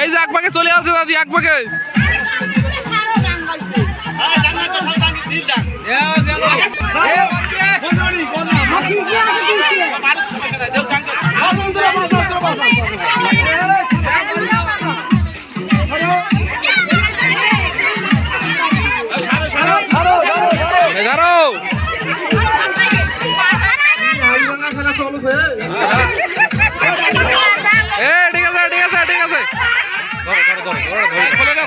এই যে এক পাকে চলে আসছে দাদি এক পাকে এগারো এ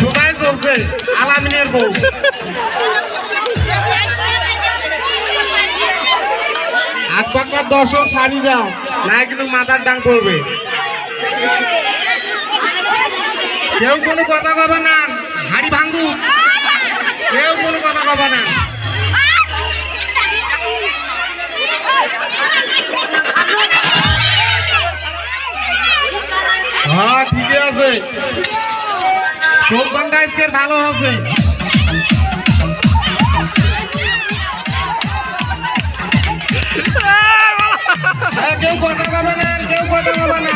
ঢোকায় চলছে আলামিনের বউ পাকার দর্শক সারি যাও না কিন্তু মাথার ডাং পড়বে কেউ কোনো কথা কবে না হাড়ি ভাঙ্গু কেউ কোনো কথা কবে না ঠিকই আছে। সোমবারটা আজকে ভালো আছে। কেউ কথা কবে না কেউ কথা কবে না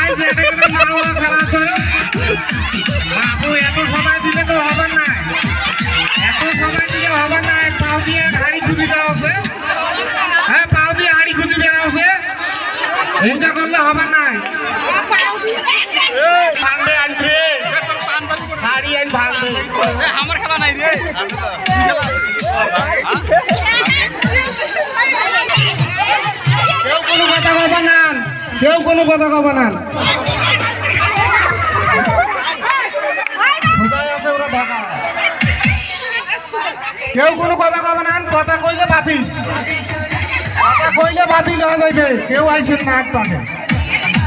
আজ এটা করে খেলা আছে। বাবু, এত সময় দিলে তো হবে না। এত সময় দিলে হবে না। পাও দিয়ে হাড়ি খুঁজি হবে না। ভাঙবে আনবে শাড়ি আন ভাঙবে আমার খেলা নাই রে। কেউ কোনো কথা কবে না। কেউ কোনো কথা কবে না। কেউ কোনো কথা কবে না। কথা কইলে বাতিল। কথা কইলে বাতিল হয়ে যাবে কেউ আইসেন না এক পাশে